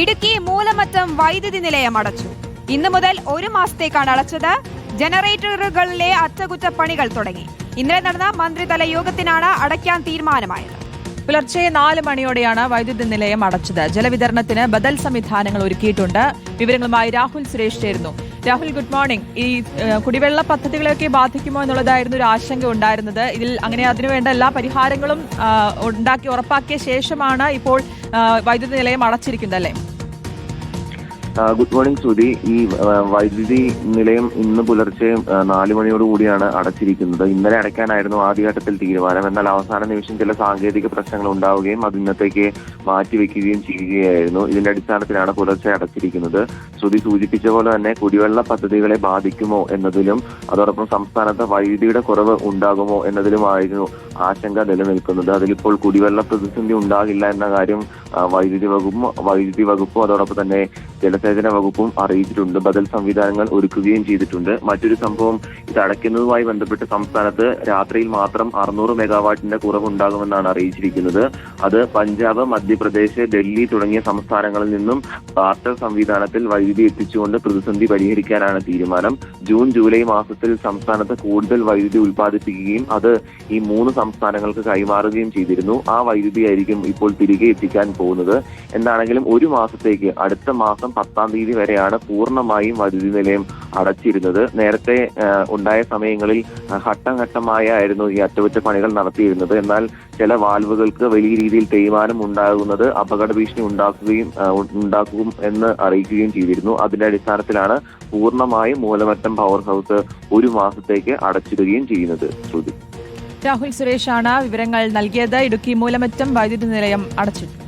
ഇടുക്കി മൂലമറ്റം വൈദ്യുതി നിലയം അടച്ചു. ഇന്നു മുതൽ ഒരു മാസത്തേക്കാണ് അടച്ചത്. ജനറേറ്ററുകളിലെ അറ്റകുറ്റപ്പണികൾ തുടങ്ങി. ഇന്നലെ നടന്ന മന്ത്രിതല യോഗത്തിനാണ് അടയ്ക്കാൻ തീരുമാനമായത്. പുലർച്ചെ നാല് മണിയോടെയാണ് വൈദ്യുതി നിലയം അടച്ചത്. ജലവിതരണത്തിന് ബദൽ സംവിധാനങ്ങൾ ഒരുക്കിയിട്ടുണ്ട്. വിവരങ്ങളുമായി രാഹുൽ സുരേഷ് ചേരുന്നു. Rahul good morning. ഈ കുടിവെള്ള പദ്ധതികളെയൊക്കെ ബാധിക്കുമോ എന്നുള്ളതായിരുന്നു ഒരു ആശങ്ക ഉണ്ടായിരുന്നത്. ഇതിൽ അങ്ങനെ അതിനുവേണ്ട എല്ലാ പരിഹാരങ്ങളും ഉണ്ടാക്കി ഉറപ്പാക്കിയ ശേഷമാണ് ഇപ്പോൾ വൈദ്യുതി നിലയം അടച്ചിരിക്കുന്നത് അല്ലേ? Good morning Shruthi. ഈ വൈദ്യുതി നിലയം ഇന്ന് പുലർച്ചെ നാല് മണിയോട് കൂടിയാണ് അടച്ചിരിക്കുന്നത്. ഇന്നലെ അടയ്ക്കാനായിരുന്നു ആദ്യഘട്ടത്തിൽ തീരുമാനം. എന്നാൽ അവസാന നിമിഷം ചില സാങ്കേതിക പ്രശ്നങ്ങൾ ഉണ്ടാവുകയും അത് ഇന്നത്തേക്ക് മാറ്റിവെക്കുകയും ചെയ്യുകയായിരുന്നു. ഇതിന്റെ അടിസ്ഥാനത്തിലാണ് പുലർച്ചെ അടച്ചിരിക്കുന്നത്. ശ്രുതി സൂചിപ്പിച്ച പോലെ തന്നെ കുടിവെള്ള പദ്ധതികളെ ബാധിക്കുമോ എന്നതിലും അതോടൊപ്പം സംസ്ഥാനത്ത് വൈദ്യുതിയുടെ കുറവ് ഉണ്ടാകുമോ എന്നതിലുമായിരുന്നു ആശങ്ക നിലനിൽക്കുന്നത്. അതിലിപ്പോൾ കുടിവെള്ള പ്രതിസന്ധി ഉണ്ടാകില്ല എന്ന കാര്യം വൈദ്യുതി വകുപ്പും വൈദ്യുതി വകുപ്പും അതോടൊപ്പം തന്നെ ജലസേചന വകുപ്പും അറിയിച്ചിട്ടുണ്ട്. ബദൽ സംവിധാനങ്ങൾ ഒരുക്കുകയും ചെയ്തിട്ടുണ്ട്. മറ്റൊരു സംഭവം ഇത് അടയ്ക്കുന്നതുമായി ബന്ധപ്പെട്ട് സംസ്ഥാനത്ത് രാത്രിയിൽ മാത്രം അറുന്നൂറ് മെഗാവാട്ടിന്റെ കുറവുണ്ടാകുമെന്നാണ് അറിയിച്ചിരിക്കുന്നത്. അത് പഞ്ചാബ് മധ്യപ്രദേശ് ഡൽഹി തുടങ്ങിയ സംസ്ഥാനങ്ങളിൽ നിന്നും ബാർട്ടർ സംവിധാനത്തിൽ വൈദ്യുതി എത്തിച്ചുകൊണ്ട് പ്രതിസന്ധി പരിഹരിക്കാനാണ് തീരുമാനം. ജൂൺ ജൂലൈ മാസത്തിൽ സംസ്ഥാനത്ത് കൂടുതൽ വൈദ്യുതി ഉൽപ്പാദിപ്പിക്കുകയും അത് ഈ മൂന്ന് സംസ്ഥാനങ്ങൾക്ക് കൈമാറുകയും ചെയ്തിരുന്നു. ആ വൈദ്യുതി ആയിരിക്കും ഇപ്പോൾ തിരികെ എത്തിക്കാൻ പോകുന്നത്. എന്താണെങ്കിലും ഒരു മാസത്തേക്ക് അടുത്ത മാസം പത്താം തീയതി വരെയാണ് പൂർണമായും വൈദ്യുതി നിലയം അടച്ചിരുന്നത്. നേരത്തെ ഉണ്ടായ സമയങ്ങളിൽ ഘട്ടം ഘട്ടമായായിരുന്നു ഈ അറ്റകുറ്റപ്പണികൾ നടത്തിയിരുന്നത്. എന്നാൽ ചില വാൽവുകൾക്ക് വലിയ രീതിയിൽ തേയ്മാനം ഉണ്ടാകുന്നത് അപകട ഭീഷണി ഉണ്ടാക്കുകയും ഉണ്ടാക്കും എന്ന് അറിയിക്കുകയും ചെയ്തിരുന്നു. അതിന്റെ അടിസ്ഥാനത്തിലാണ് പൂർണമായും മൂലമറ്റം പവർ ഹൗസ് ഒരു മാസത്തേക്ക് അടച്ചിടുകയും ചെയ്യുന്നത്. ശ്രുതി. രാഹുൽ സുരേഷാണ് വിവരങ്ങൾ നൽകിയത്. ഇടുക്കി മൂലമറ്റം വൈദ്യുതി നിലയം അടച്ചിട്ടു.